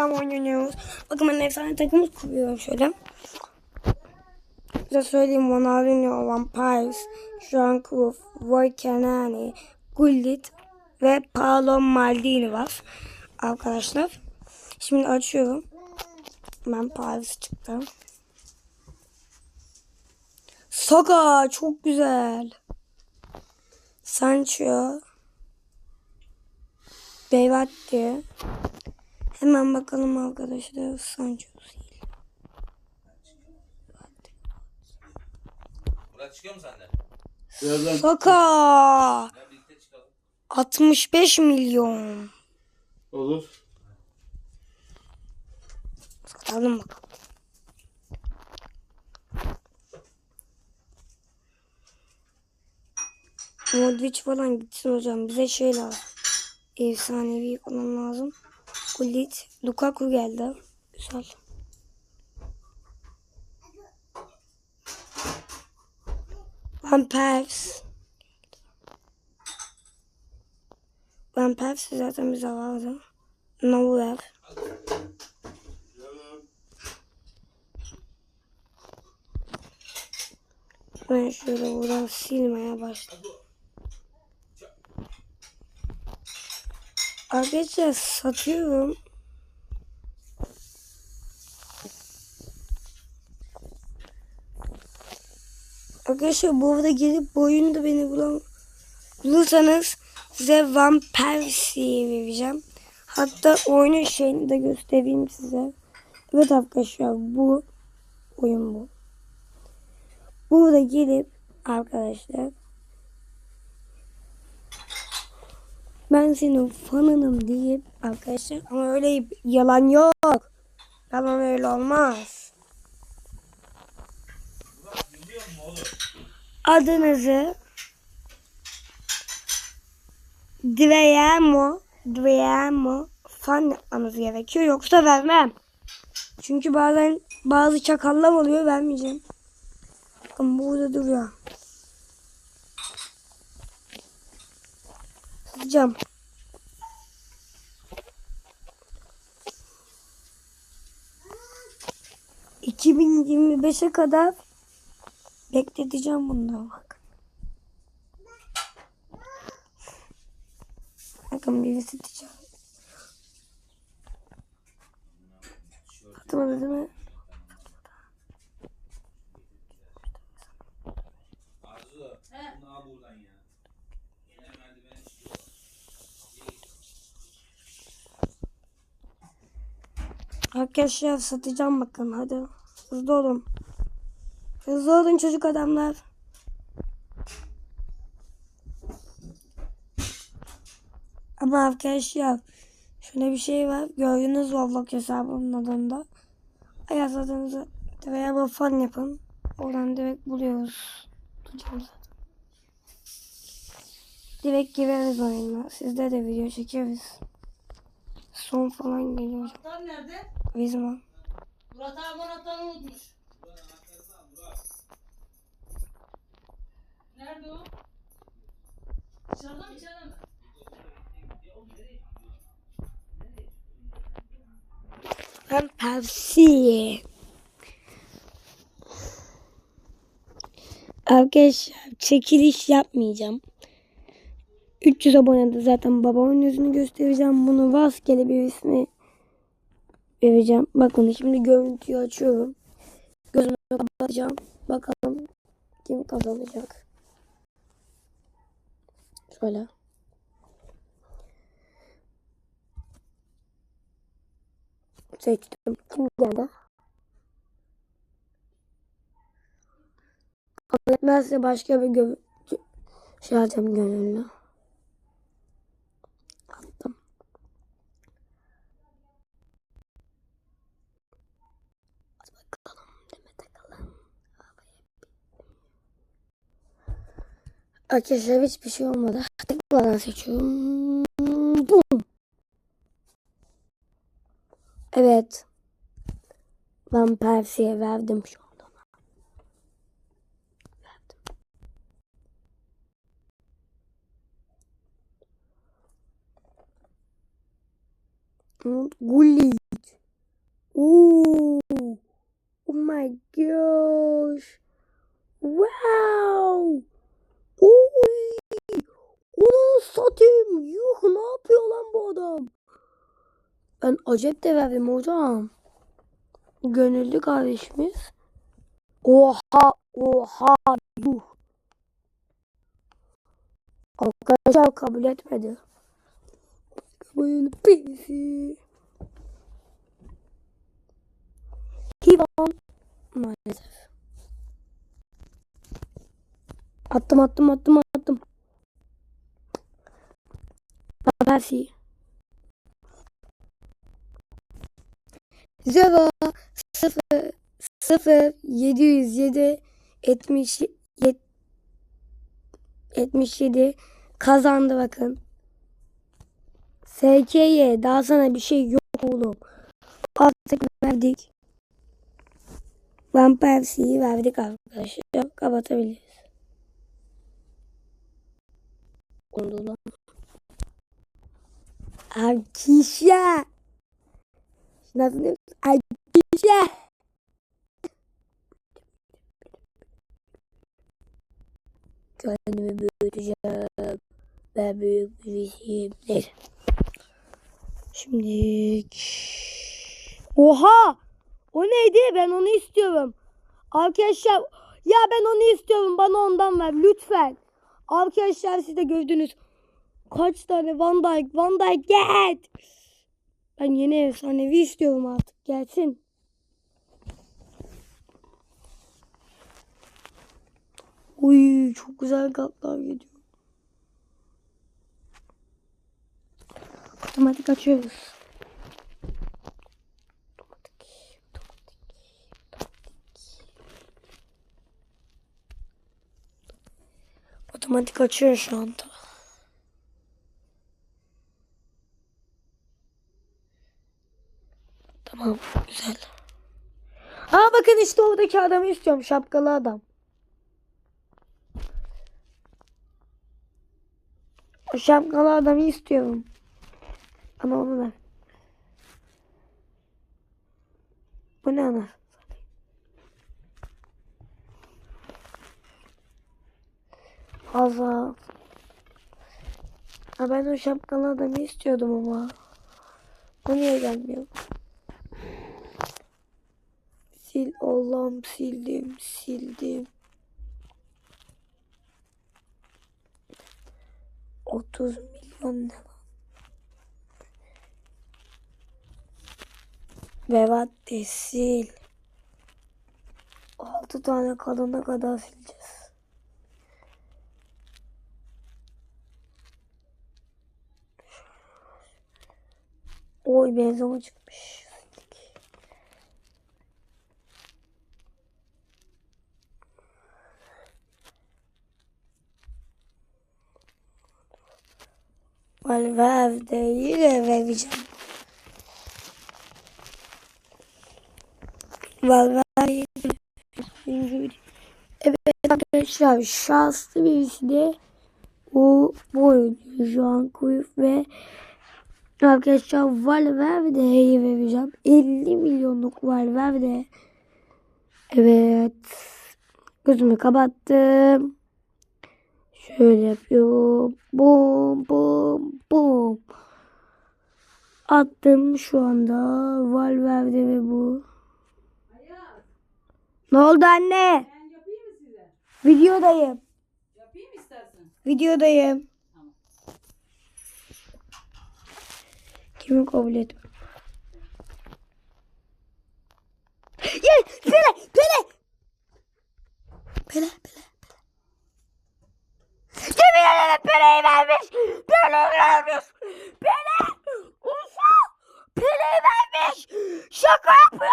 tam oynuyoruz. Bakın ben efsane takımı kuruyorum şöyle. Size söyleyeyim Ronaldinho, Vampires, Joan Cruyff, Roy Kenani, Gullit ve Paolo Maldini var. Arkadaşlar. Şimdi açıyorum. Ben Paris çıktım. Saka çok güzel. Sancho. Beyvatti. Hemen bakalım arkadaşlar. Sancho değil. Murat çıkıyor mu senden? Birazdan Saka. Gel birlikte çıkalım. 65 milyon. olur. Satalım bakalım. Modric falan gitsin hocam. Bize şey lazım. Efsanevi falan lazım. Gullit. Lukaku geldi. Güzel. Van Persie. Van Persie zaten bize vardı. Neuer. Ben şöyle buradan silmeye başladım. Arkadaşlar satıyorum. Arkadaşlar bu arada gelip bu oyunda beni bulan bulursanız size Van Persie'yi vereceğim. Hatta oyunun şeyini de göstereyim size. Evet arkadaşlar bu oyun bu. Burada gelip arkadaşlar ben senin fanınım deyip arkadaşlar ama öyle yalan yok. Yalan öyle olmaz. Adınızı Dveyemo Dveyemo fan yapmanız gerekiyor yoksa vermem. Çünkü bazen bazı çakallar oluyor vermeyeceğim. Bakın burada duruyor. Sızacağım. ...2025'e kadar... ...bekleteceğim bunları bak. Bakın birisi diyeceğim. Atmadı değil mi? Arzu. Bunu al buradan ya. Yine merdivene çıkıyor. Arkadaşlar satacağım bakın hadi. Hızlı olun. Hızlı olun çocuk adamlar. Ama arkadaşlar şöyle bir şey var. Gördünüz Roblox hesabımın adında. Eğer adınızı veya bu fan yapın. Oradan direkt buluyoruz. Tutacağım zaten. Direkt gireriz oyuna. Sizde de video çekeriz. Son falan geliyor. Anahtar nerede? Bizim Murat abi anahtarını unutmuş. Nerede o? Dışarıda mı içeride mi? Ben Pepsi. Arkadaşlar çekiliş yapmayacağım. 300 abonede zaten babamın yüzünü göstereceğim. Bunu rastgele birisine vereceğim. Bakın şimdi görüntüyü açıyorum. Gözümü kapatacağım. Bakalım kim kazanacak. Şöyle. Seçtim. Kim geldi? Kabul etmezse başka bir gö şey alacağım gönüllü. Attım. Hadi bakalım. Deme takalım. Arkadaşlar hiçbir şey olmadı. Tekrardan seçiyorum. Bum. Evet. Ben Persie'ye verdim şu anda. Verdim. Gullit. Ooh. Oh my gosh. Wow. Oy. Onu satayım. Yuh ne yapıyor lan bu adam? Ben acep de verdim hocam. Gönüllü kardeşimiz. Oha. Oha. Yuh. Arkadaşlar kabul etmedi. Oyun pisi. Hivan. Maalesef. Attım attım attım Persi. Zeva 0 0 707 70 yet- 77 kazandı bakın. SK'ye daha sana bir şey yok oğlum. Artık verdik. Van Persie'yi verdik arkadaşlar. Kapatabiliriz. Oldu Arkadaşlar. Nasıl diyeyim? Arkadaşlar. Kendimi büyüteceğim. Ben büyük birisiyim. Neyse. Şimdi... Oha! O neydi? Ben onu istiyorum. Arkadaşlar ya ben onu istiyorum. Bana ondan ver lütfen. Arkadaşlar siz de gördünüz. Kaç tane Van Dijk, Van Dijk gel. Ben yeni efsanevi istiyorum artık. Gelsin. Uy çok güzel kartlar geliyor. Otomatik açıyoruz. Otomatik, otomatik, otomatik. Otomatik açıyor şu anda. Tamam, güzel. Aa bakın işte oradaki adamı istiyorum. Şapkalı adam. O şapkalı adamı istiyorum. Bana onu ver. Bu ne ana? Fazla. Ha ben o şapkalı adamı istiyordum ama. O niye gelmiyor? Sil Allah'ım sildim sildim. 30 milyon ne lan? Bevat de sil. 6 tane kalana kadar sileceğiz. Oy benzema çıkmış. Valverde'yi de vereceğim. Valverde'yi de vereceğim. Evet arkadaşlar şanslı birisi de o bu oyuncu Johan Cruyff ve arkadaşlar Valverde'yi vereceğim. 50 milyonluk Valverde. Evet. Gözümü kapattım. Şöyle yapıyorum. Bum bum bum. Attım şu anda. Valverde ve bu. Ne oldu anne? ben yapayım mı size? Videodayım. Yapayım istersen? Videodayım. Tamam. Kimi kabul etmiyorum. Ye, Pele, Pele. Pele, Pele. Yemin ederim Pele'yi vermiş. Pele'yi vermiş. Pele. Ufa. Pele'yi vermiş. Şaka yapıyorsun.